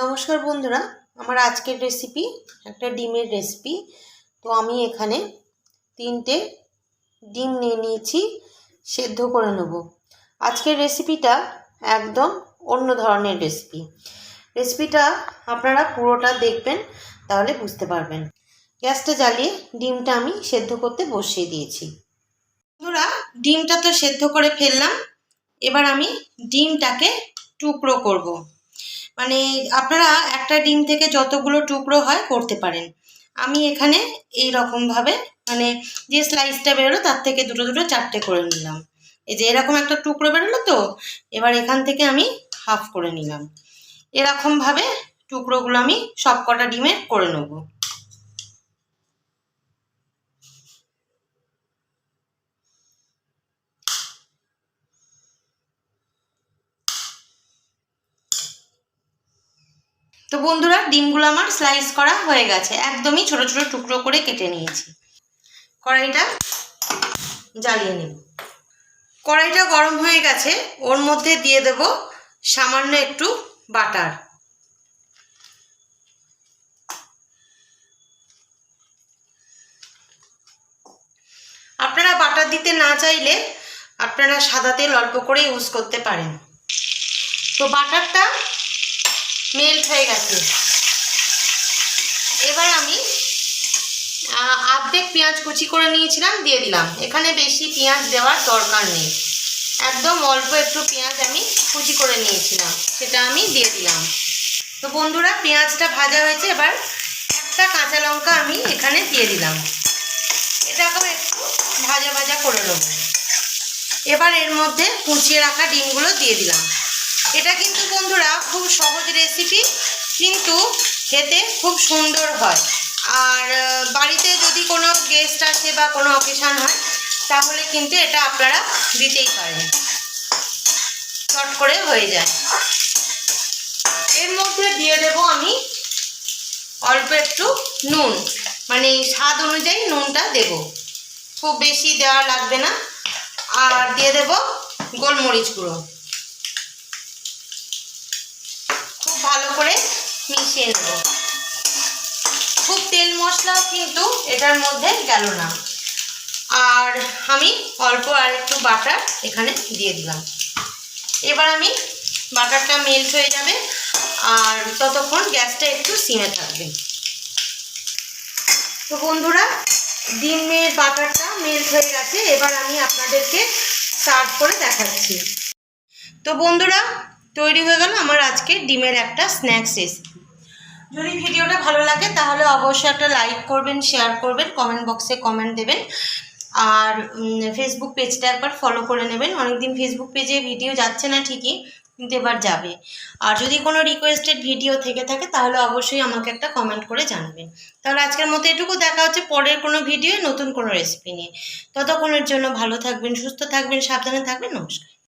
নমস্কার বন্ধুরা, আমার আজকের রেসিপি একটা ডিমের রেসিপি তো আমি এখানে তিনটে ডিম নিয়ে নিয়েছি, সেদ্ধ করে নেব। আজকের রেসিপিটা একদম অন্য ধরনের রেসিপি রেসিপিটা আপনারা পুরোটা দেখবেন, তাহলে বুঝতে পারবেন। গ্যাসটা জ্বালিয়ে ডিমটা আমি সেদ্ধ করতে বসিয়ে দিয়েছি। বন্ধুরা, ডিমটা তো সেদ্ধ করে ফেললাম, এবার আমি ডিমটাকে টুকরো করব। মানে আপনারা একটা ডিম থেকে যতগুলো টুকরো হয় করতে পারেন। আমি এখানে এই রকমভাবে মানে যে স্লাইসটা বেরোলো তার থেকে দুটো দুটো, চারটে করে নিলাম। এই যে এরকম একটা টুকরো বেরোলো তো, এবার এখান থেকে আমি হাফ করে নিলাম। এরকমভাবে টুকরোগুলো আমি সব কটা ডিমের করে নেব। তো বন্ধুরা, ডিমগুলো আমার স্লাইস করা হয়ে গেছে। একদমই ছোট ছোট টুকরো করে কেটে নিয়েছি। কড়াইটা জ্বালিয়ে নেব। কড়াইটা গরম হয়ে গেছে, ওর মধ্যে দিয়ে দেব সামান্য একটু বাটার। আপনারা বাটার দিতে না চাইলে আপনারা সাদা তেল অল্প করে ইউজ করতে পারেন। তো বাটারটা মেল্ট হয়ে গেছে। এবার আমি আর্ধেক পেঁয়াজ কুচি করে নিয়েছিলাম, দিয়ে দিলাম। এখানে বেশি পেঁয়াজ দেওয়ার দরকার নেই। একদম অল্প একটু পেঁয়াজ আমি কুচি করে নিয়েছিলাম, সেটা আমি দিয়ে দিলাম। তো বন্ধুরা, পেঁয়াজটা ভাজা হয়েছে, এবার একটা কাঁচা লঙ্কা আমি এখানে দিয়ে দিলাম। এটাকেও একটু ভাজা ভাজা করে নেব। এবার এর মধ্যে কুচিয়ে রাখা ডিমগুলো দিয়ে দিলাম। এটা কিন্তু বন্ধুরা খুব সহজ রেসিপি কিন্তু খেতে খুব সুন্দর হয়। আর বাড়িতে যদি কোনো গেস্ট আসে বা কোনো অকেশান হয়, তাহলে কিন্তু এটা আপনারা দিতেই পারেন। চট করে হয়ে যায়। এর মধ্যে দিয়ে দেব আমি অল্প একটু নুন। মানে স্বাদ অনুযায়ী নুনটা দেব। খুব বেশি দেওয়া লাগবে না। আর দিয়ে দেব গোলমরিচ গুঁড়ো খুব ভালো করে মিশিয়ে নেব। খুব তেল মশলাও কিন্তু এটার মধ্যে গেল না। আর আমি অল্প আর একটু বাটার এখানে দিয়ে দিলাম। এবার আমি বাটারটা মেল্ট হয়ে যাবে আর ততক্ষণ গ্যাসটা একটু সিমে থাকবে। তো বন্ধুরা, ডিমের বাটারটা মেল্ট হয়ে গেছে। এবার আমি আপনাদেরকে সার্ভ করে দেখাচ্ছি। তো বন্ধুরা তৈরি হয়ে গেল আমার আজকে ডিমের একটা স্ন্যাক্স রেসিপি যদি ভিডিওটা ভালো লাগে, তাহলে অবশ্যই একটা লাইক করবেন শেয়ার করবেন কমেন্ট বক্সে কমেন্ট দেবেন। আর ফেসবুক পেজটা একবার ফলো করে নেবেন। অনেকদিন ফেসবুক পেজে ভিডিও যাচ্ছে না ঠিকই, কিন্তু এবার যাবে। আর যদি কোনো রিকোয়েস্টেড ভিডিও থেকে থাকে, তাহলে অবশ্যই আমাকে একটা কমেন্ট করে জানাবেন। তাহলে আজকের মতো এটুকু, দেখা হচ্ছে পরের কোনো ভিডিও নতুন কোনো রেসিপি নিয়ে। ততক্ষণের জন্য ভালো থাকবেন, সুস্থ থাকবেন, সাবধানে থাকবেন, নমস্কার।